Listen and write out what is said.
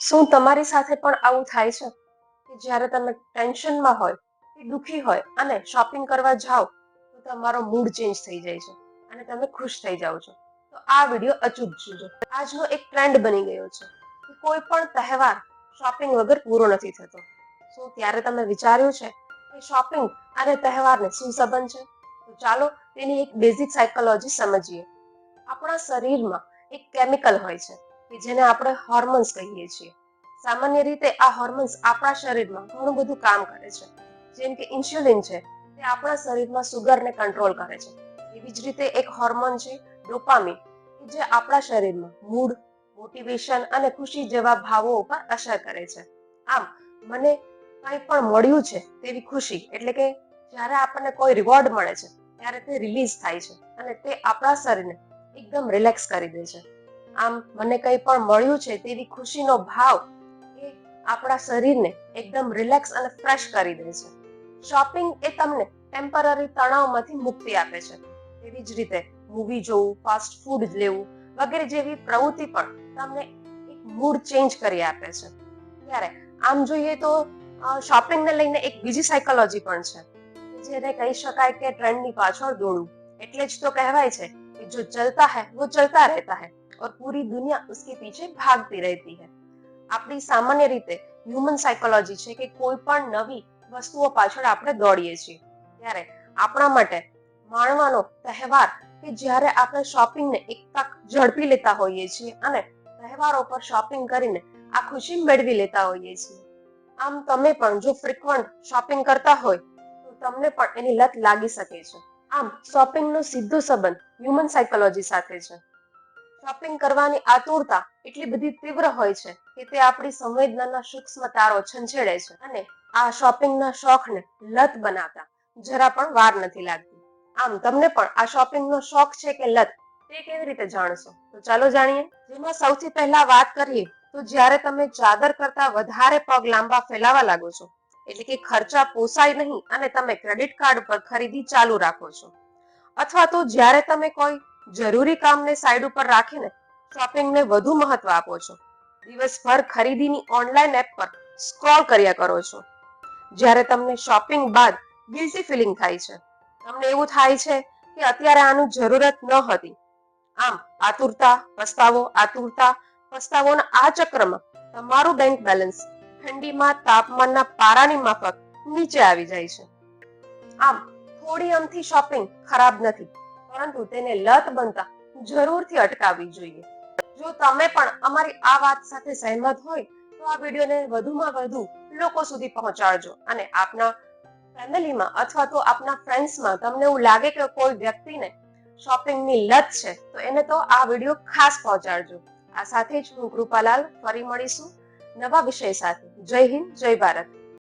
શું તમારી સાથે પણ આવું થાય છે? કે જ્યારે તમે ટેન્શનમાં હોય, કે દુખી હોય અને શોપિંગ કરવા જાઓ, તો તમારો મૂડ ચેન્જ થઈ જાય છે અને તમે ખુશ થઈ જાઓ છો. તો આ વીડિયો અચૂક જોજો. આજનો એક ટ્રેન્ડ બની ગયો છે કે કોઈ પણ તહેવાર શોપિંગ વગર પૂરો નથી થતો. શું ત્યારે તમે વિચાર્યું છે કે શોપિંગ અને તહેવારને શું સંબંધ છે? તો ચાલો તેની એક બેઝિક સાયકોલોજી સમજીએ. આપણા શરીરમાં એક કેમિકલ હોય છે. કે જેને આપણે હોર્મોન્સ કહીએ છીએ. સામાન્ય રીતે આ હોર્મોન્સ આપણા શરીરમાં ઘણું બધું કામ કરે છે. જેમ કે ઇન્સ્યુલિન છે, તે આપણા શરીરમાં સુગરને કંટ્રોલ કરે છે. એવી જ રીતે એક હોર્મોન છે ડોપામિન જે આપણા શરીરમાં મૂડ મોટિવેશન અને ખુશી જેવા ભાવો ઉપર અસર કરે છે. આમ, મને કંઈ પણ મળ્યું છે તેવી ખુશી, એટલે કે જ્યારે આપણને કોઈ રિવોર્ડ મળે છે, ત્યારે તે રિલીઝ થાય છે અને તે આપણા શરીરને એકદમ રિલેક્સ કરી દે છે. આમ મને કંઈ પણ મળ્યું છે તેવી ખુશીનો ભાવ એ આપણા શરીરને એકદમ રિલેક્સ અને ફ્રેશ કરી દે છે. શોપિંગ એ તમને ટેમ્પરરી તણાવમાંથી મુક્તિ આપે છે. તેવી જ રીતે મૂવી જોવું ફાસ્ટ ફૂડ લેવું વગેરે જેવી પ્રવૃત્તિ પણ તમને એક મૂડ ચેન્જ કરી આપે છે. ત્યારે આમ જોઈએ તો શોપિંગને લઈને એક બીજી સાયકોલોજી પણ છે જેને કહી શકાય કે ટ્રેન્ડની પાછળ દોડવું. એટલે જ તો કહેવાય છે કે જો ચલતા હે વો ચલતા રહેતા હે. और पूरी दुनिया उसके पीछे भागती रहती है આપણી સામાન્ય રીતે હ્યુમન સાયકોલોજી છે કે કોઈ પણ નવી વસ્તુઓ પાછળ આપણે દોડીએ છીએ ત્યારે આપણા માટે માણવાનો તહેવાર કે જ્યારે આપણે શોપિંગને એક તક ઝડપી લેતા હોઈએ છીએ અને તહેવારો પર શોપિંગ કરીને આ ખુશી મેળવી લેતા હોઈએ છીએ આમ તમે પણ જો ફ્રિકવન્ટ શોપિંગ કરતા હોય તો તમને પણ એની લત લાગી શકે છે આમ શોપિંગનો સીધો સંબંધ હ્યુમન સાયકોલોજી સાથે છે શોપિંગ કરવાની આતુરતા એટલી બધી તીવ્ર હોય છે કે તે આપણી સંવેદનાના સૂક્ષ્મ તારો છંછેડે છે અને આ શોપિંગના શોખને લત બનાવતા. જરા પણ વાર નથી લાગતી. આમ તમને પણ આ શોપિંગનો શોખ છે કે લત, તે કેવી રીતે જાણશો? તો ચાલો જાણીએ. જેમાં સૌથી પહેલા વાત કરીએ, તો જ્યારે તમે ચાદર કરતા વધારે પગ લાંબા ફેલાવા લાગો છો, એટલે કે ખર્ચા પોસાય નહીં અને તમે ક્રેડિટ કાર્ડ પર ખરીદી ચાલુ રાખો છો, અથવા તો જ્યારે તમે કોઈ જરૂરી કામને સાઈડ ઉપર રાખીને શોપિંગને વધુ મહત્વ આપો છો. દિવસભર ખરીદીની ઓનલાઈન એપ પર સ્ક્રોલ કર્યા કરો છો. જ્યારે તમને શોપિંગ બાદ ગિલ્ટી ફિલિંગ થાય છે. તમને એવું થાય છે કે અત્યારે આનું જરૂરત ન હતી. આમ, આતુરતા, પસ્તાવો, આતુરતા, પસ્તાવોના આ ચક્રમાં તમારું બેંક બેલેન્સ ઠંડીમાં, તાપમાનના પારાની માફક નીચે આવી જાય છે. આમ, થોડી અમથી શોપિંગ ખરાબ નથી. પરંતુ તેને લત બનતા જરૂરથી અટકાવવી જોઈએ. જો તમે પણ અમારી આ વાત સાથે સહેમત હોય, તો આ વિડીયોને વધુમાં વધુ લોકો સુધી પહોંચાડજો અને આપના ફેમિલીમાં અથવા તો આપના ફ્રેન્ડ્સમાં તમને એવું લાગે કે કોઈ વ્યક્તિને શોપિંગની લત છે, તો એને તો આ વીડિયો ખાસ પહોંચાડજો. આ સાથે જ હું કૃપાલાલ ફરી મળીશું નવા વિષય સાથે. જય હિન્દ, જય ભારત.